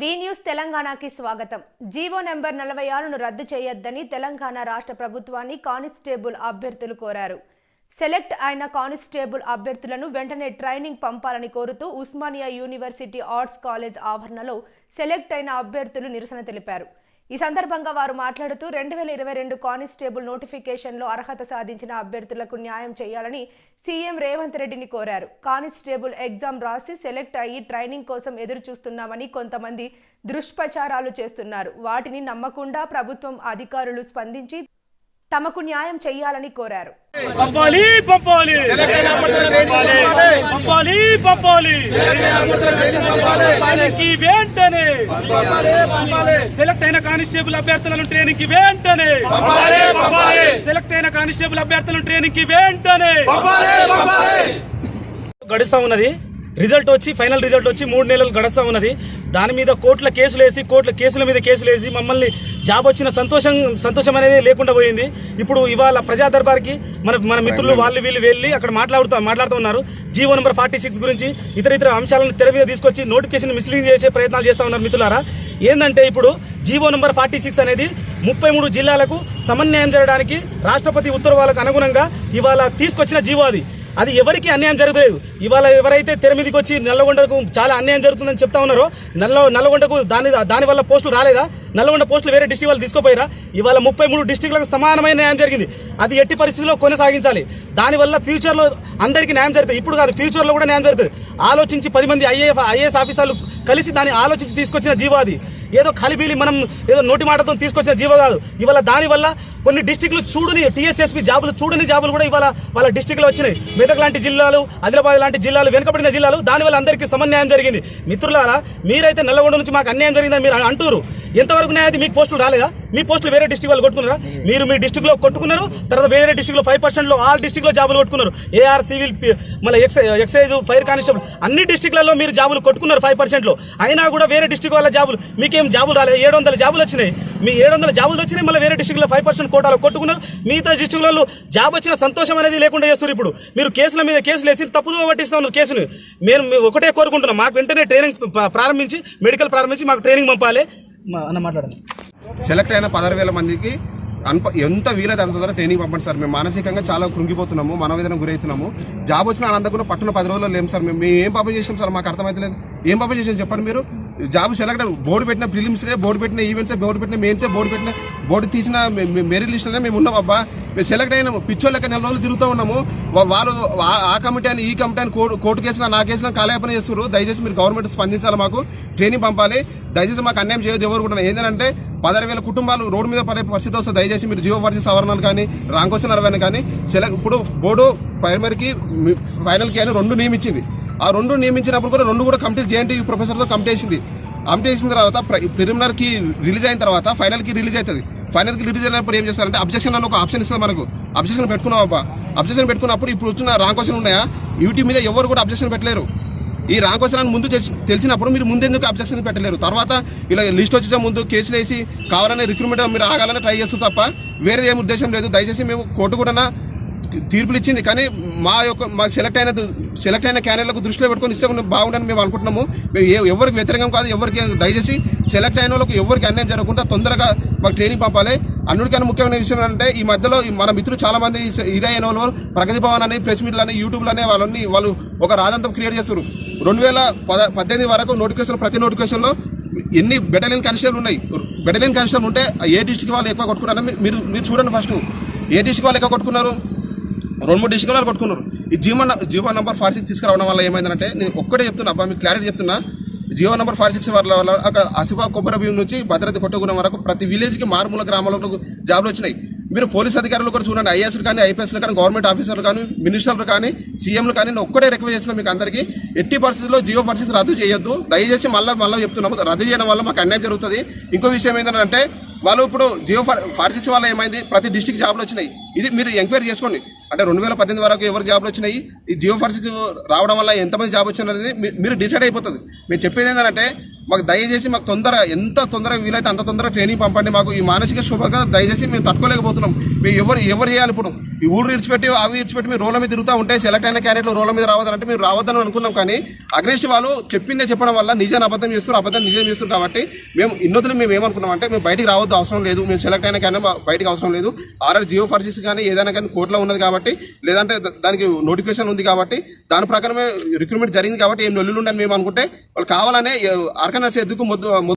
వి news తెలంగాణకి స్వాగతం. GO number నలభై ఆరును రద్దు చేయొద్దని తెలంగాణ రాష్ట్ర ప్రభుత్వాన్ని కానిస్టేబుల్ అభ్యర్థులు కోరారు. సెలెక్ట్ అయిన కానిస్టేబుల్ అభ్యర్థులను వెంటనే ట్రైనింగ్ పంపాలని కోరుతూ ఉస్మానియా యూనివర్సిటీ ఆర్ట్స్ కాలేజ్ ఆవరణలో సెలెక్ట్ అయిన అభ్యర్థులు నిరసన తెలిపారు. ఈ సందర్భంగా వారు మాట్లాడుతూ రెండు వేల ఇరవై రెండు కానిస్టేబుల్ నోటిఫికేషన్లో అర్హత సాధించిన అభ్యర్థులకు న్యాయం చేయాలని సీఎం రేవంత్ రెడ్డిని కోరారు. కానిస్టేబుల్ ఎగ్జామ్ రాసి సెలెక్ట్ అయ్యి ట్రైనింగ్ కోసం ఎదురు చూస్తున్నామని కొంతమంది దుష్ప్రచారాలు చేస్తున్నారు. వాటిని నమ్మకుండా ప్రభుత్వం అధికారులు స్పందించి తమకు న్యాయం చేయాలని కోరారు. పంపాలి పంపాలి. పంపాలి పంపాలి. ట్రైనింగ్కి వెంటనే. సెలెక్ట్ అయిన కానిస్టేబుల్ అభ్యర్థులను ట్రైనింగ్కి వెంటనే సెలెక్ట్ అయిన కానిస్టేబుల్ అభ్యర్థులను ట్రైనింగ్కి వెంటనే గడుస్తా ఉన్నది. రిజల్ట్ వచ్చి ఫైనల్ రిజల్ట్ వచ్చి మూడు నెలలు గడుస్తా ఉన్నది. దాని మీద కోర్టుల కేసులు వేసి కోర్టుల కేసుల మీద కేసులు వేసి మమ్మల్ని జాబ్ వచ్చిన సంతోషం సంతోషం అనేది లేకుండా పోయింది. ఇప్పుడు ఇవాళ ప్రజా దర్బార్కి మన మన మిత్రులు వాళ్ళు వీళ్ళు వెళ్ళి అక్కడ మాట్లాడుతూ మాట్లాడుతూ ఉన్నారు. జీవో నెంబర్ ఫార్టీ సిక్స్ గురించి ఇతర ఇతర అంశాలను తెర మీద తీసుకొచ్చి నోటిఫికేషన్ మిస్లీడ్ చేసే ప్రయత్నాలు చేస్తా ఉన్నారు మిత్రులారా. ఏంటంటే ఇప్పుడు జీవో నెంబర్ ఫార్టీ సిక్స్ అనేది ముప్పై మూడు జిల్లాలకు సమన్వయం చేయడానికి రాష్ట్రపతి ఉత్తర్వులకు అనుగుణంగా ఇవాళ తీసుకొచ్చిన జీవో అది. అది ఎవరికి అన్యాయం జరగలేదు. ఇవాళ ఎవరైతే తెర మీదకి వచ్చి నల్లగొండకు చాలా అన్యాయం జరుగుతుందని చెప్తా ఉన్నారో నల్ల నల్లగొండకు దాని దాని వల్ల పోస్టులు రాలేదా? నల్లగొండ పోస్టులు వేరే డిస్టిక్ వాళ్ళు తీసుకోపోయారా? ఇవాళ ముప్పై మూడు డిస్టిక్లకు సమానమైన న్యాయం జరిగింది. అది ఎట్టి పరిస్థితుల్లో కొనసాగించాలి. దానివల్ల ఫ్యూచర్లో అందరికీ న్యాయం జరుగుతుంది. ఇప్పుడు కాదు ఫ్యూచర్లో కూడా న్యాయం జరుగుతుంది. ఆలోచించి పది మంది ఐఏఎఫ్ ఐఏఎస్ ఆఫీసర్లు కలిసి దాన్ని ఆలోచించి తీసుకొచ్చిన జీవో అది. ఏదో కలిబీలి మనం ఏదో నోటి మాటతో తీసుకొచ్చిన జీవో కాదు. ఇవాళ దానివల్ల కొన్ని డిస్టిక్లు చూడని టీఎస్ఎస్పీ జాబులు చూడని జాబులు కూడా ఇవాళ వాళ్ళ డిస్టిక్లో వచ్చినాయి. మెదక్ లాంటి జిల్లాలు ఆదిలాబాద్ లాంటి జిల్లాలు వెనుకబడిన జిల్లాలు దానివల్ల అందరికీ సమన్యాయం జరిగింది. మిత్రులారా మీరైతే నల్లగొండ నుంచి మాకు అన్యాయం జరిగిందని మీరు అంటారు ఎంతవరకు న్యాయం మీకు పోస్టులు రాలేదా? మీ పోస్టులు వేరే డిస్టిక్ వాళ్ళు కొట్టుకున్నారా? మీరు మీ డిస్టిక్లో కొట్టుకున్నారు తర్వాత వేరే డిస్టిక్లో ఫైవ్ పర్సెంట్లో ఆల్ డిస్టిక్లో జాబులు కొట్టుకున్నారు. ఏఆర్ సివిల్ మళ్ళీ ఎక్సైజ్ ఫైర్ కానిస్టేబుల్ అన్ని డిస్టిక్లలో మీరు జాబులు కొట్టుకున్నారు ఫైవ్ పర్సెంట్లో. అయినా కూడా వేరే డిస్టిక్ వాళ్ళ జాబులు మీకేం జాబులు రాలేదు? ఏడు వందల జాబులు వచ్చినాయి. మీ ఏడు వందల జాబులు వచ్చినాయి మళ్ళీ వేరే డిస్టిక్లో ఫైవ్ పర్సెంట్ కోటాలు కొట్టుకున్నారు. మిగతా డిస్టిక్లలో జాబ్ వచ్చిన సంతోషం అనేది లేకుండా చేస్తున్నారు ఇప్పుడు. మీరు కేసుల మీద కేసులు వేసి తప్పుదో పట్టిస్తా ఉన్నారు కేసును. మేము ఒకటే కోరుకుంటున్నాం. మాకు వెంటనే ట్రైనింగ్ ప్రారంభించి మెడికల్ ప్రారంభించి మాకు ట్రైనింగ్ పంపాలి. మా- అన్న మాట్లాడండి. సెలెక్ట్ అయిన పదహారు వేల మందికి అన్ప ఎంత వీలైతే అంత ద్వారా ట్రైనింగ్ పంపండి సార్. మేము మానసికంగా చాలా కృంగిపోతున్నాము మనవేదన గురవుతున్నాము. జాబ్ వచ్చిన ఆనందకుండా పట్టున పది రోజుల్లో లేము సార్. మేము ఏం పాపం చేసాం సార్? మాకు అర్థమైతలేదు. ఏం పాపం చేసాం చెప్పండి మీరు? జాబ్ సెలెక్ట్ బోర్డు పెట్టిన ఫిలిమ్స్ బోర్డు పెట్టిన ఈవెంట్స్ బోర్డు పెట్టిన మెయిన్స్ బోర్డు పెట్టిన బోర్డు తీసిన మెరిట్ లిస్ట్లోనే మేము ఉన్నాం అబ్బా. మేము సెలెక్ట్ అయినాము. పిచ్చోళ్ళకి నెల రోజులు తిరుగుతూ ఉన్నాము. వాళ్ళు ఆ- కమిటీ అని ఈ కమిటీ అని కోర్టు కోర్టు కేసులో నా కేసులో కాలయాపన చేస్తారు దయచేసి మీరు గవర్నమెంట్ స్పందించాలి మాకు. ట్రైనింగ్ పంపాలి. దయచేసి మాకు అన్యాయం చేయదు ఎవరు కూడా. ఏంటంటే పదహారు వేల కుటుంబాలు రోడ్డు మీద పడే పరిస్థితి వస్తుంది దయచేసి మీరు జియో పరిస్థితి సవరణలు కానీ రాంకోసం క్వశ్చన్ కానీ సెలెక్ట్ ఇప్పుడు బోర్డు ప్రైమరీకి ఫైనల్కి అని రెండు నియమించింది. ఆ రెండు నియమించినప్పుడు కూడా రెండు కూడా కంప్లీట్ జేఎన్టీ ప్రొఫెసర్తో కంప్లీట్ చేసింది. కంప్లీట్ చేసిన తర్వాత ప్రిలిమినర్కి రిలీజ్ అయిన తర్వాత ఫైనల్కి రిలీజ్ అవుతుంది ఫైనల్కి రిలీజ్ అయినప్పుడు ఏం చేస్తారంటే అబ్జెక్షన్ అని ఒక ఆప్షన్ ఇస్తుంది మనకు. అబ్జెక్షన్ పెట్టుకున్నావా అబ్జెక్షన్ పెట్టుకున్నప్పుడు ఇప్పుడు వచ్చిన రాంగ్ క్వశ్చన్ ఉన్నాయా? యూట్యూబ్ మీద ఎవరు కూడా అబ్జెక్షన్ పెట్టలేరు. ఈ రాంగ్ క్వశ్చన్ అని ముందు తెలిసినప్పుడు మీరు ముందెందుకు అబ్జెక్షన్ పెట్టలేరు? తర్వాత ఇలా లిస్ట్ వచ్చే ముందు కేసులు వేసి కావాలని రిక్రూట్మెంట్ మీరు ఆగాలని ట్రై చేస్తూ తప్ప వేరేది ఏం ఉద్దేశం లేదు. దయచేసి మేము కోర్టు కూడా తీర్పులు ఇచ్చింది. కానీ మా యొక్క మా సెలెక్ట్ అయిన సెలెక్ట్ అయిన క్యాండిడేట్లకు దృష్టిలో పెట్టుకొని ఇస్తే బాగుండని మేము అనుకుంటున్నాము. మేము ఏ- ఎవరికి వ్యతిరేకం కాదు ఎవరికి దయచేసి సెలెక్ట్ అయిన వాళ్ళకి ఎవరికి అన్యాయం జరగకుండా తొందరగా మాకు ట్రైనింగ్ పంపాలి. అన్నిటికన్నా ముఖ్యమైన విషయం ఏంటంటే ఈ మధ్యలో మన మిత్రులు చాలా మంది ఇదే అయిన వాళ్ళు ప్రగతి భవన్ అని ప్రెస్ మీట్లు అని యూట్యూబ్లు అనే వాళ్ళని వాళ్ళు ఒక రాజంతం క్రియేట్ చేస్తారు రెండు వేల పద పద్దెనిమిది వరకు నోటిఫికేషన్ ప్రతి నోటిఫికేషన్లో ఎన్ని బెటలియన్ కానిస్టేబుల్ ఉన్నాయి? బెటలియన్ కానిస్టేబుల్ ఉంటే ఏ డిస్టిక్ వాళ్ళు ఎక్కువ కొట్టుకున్నారని మీరు మీరు చూడండి ఫస్ట్ ఏ డిస్టిక్ వాళ్ళు ఎక్కువ కొట్టుకున్నారు? రెండు మూడు డిస్టిక్ వాళ్ళు కొట్టుకున్నారు ఈ GO GO number forty six తీసుకురావడం వల్ల ఏమైందంటే నేను ఒక్కటే చెప్తున్నా అబ్బా మీకు క్లారిటీ చెప్తున్నా. జీవో నంబర్ ఫార్టీ సిక్స్ వల్ల వల్ల అక్కడ అసిఫా కొబ్బరి భీం నుంచి భద్రత కొట్టగుణం వరకు ప్రతి విలేజ్కి మారుమూల గ్రామాలకు జాబ్లు వచ్చినాయి. మీరు పోలీస్ అధికారులు కూడా చూడండి ఐఏఎస్లు కానీ ఐపీఎస్లు కానీ గవర్నమెంట్ ఆఫీసర్లు కానీ మినిస్టర్లు కానీ సీఎంలు కానీ నేను ఒక్కటే రిక్వెస్ట్ చేస్తున్నాను మీకు అందరికీ. ఎట్టి పరిస్థితుల్లో జియో పరిస్థితి రద్దు చేయొద్దు. దయచేసి మళ్ళీ మళ్ళీ చెప్తున్నాము రద్దు చేయడం వల్ల మాకు అన్యాయం జరుగుతుంది. ఇంకో విషయం ఏంటంటే వాళ్ళు ఇప్పుడు జియో ఫార్సిక్స్ వల్ల ఏమైంది? ప్రతి డిస్టిక్ జాబ్లు వచ్చినాయి. ఇది మీరు ఎంక్వైరీ చేసుకోండి. అంటే రెండు వేల పద్దెనిమిది వరకు ఎవరు జాబ్లు వచ్చినాయి? ఈ జియో ఫార్సిక్స్ రావడం వల్ల ఎంతమంది జాబ్ వచ్చినది మీరు డిసైడ్ అయిపోతుంది మీరు చెప్పేది ఏంటంటే మాకు దయచేసి మాకు తొందర ఎంత తొందరగా వీలైతే అంత తొందరగా ట్రైనింగ్ పంపండి మాకు ఈ మానసిక శుభంగా దయచేసి మేము తట్టుకోలేకపోతున్నాం. మేము ఎవరు ఎవరు చేయాలి ఇప్పుడు? ఈ ఊరు ఇడిచిపెట్టి అవి ఇడిచిపెట్టి మీరు రోడ్ల మీద తిరుగుతూ ఉంటే సెలెక్ట్ అయిన క్యాండిడేట్లు రోడ్ల మీద రావద్దంటే మేము రావద్దని అనుకున్నాం కానీ అగ్నేష్ వాళ్ళు చెప్పిందే చెప్పడం వల్ల నిజాన్ని అబద్ధం చేస్తారు అబద్ధం నిజం చేస్తారు కాబట్టి మేము ఇన్నోతులు మేము ఏమనుకున్నాం అంటే మేము బయటికి రావద్దు అవసరం లేదు మేము సెలెక్ట్ అయిన కానీ బయటికి అవసరం లేదు. ఆర్ఆర్ జియో ఫర్జీస్ కానీ ఏదైనా కానీ కోర్టులో ఉన్నది కాబట్టి లేదంటే దానికి నోటిఫికేషన్ ఉంది కాబట్టి దాని ప్రకారమే రిక్రూట్మెంట్ జరిగింది కాబట్టి ఏం నొల్లులు ఉండని మేము అనుకుంటే వాళ్ళు కావాలనే पकन से मुद्द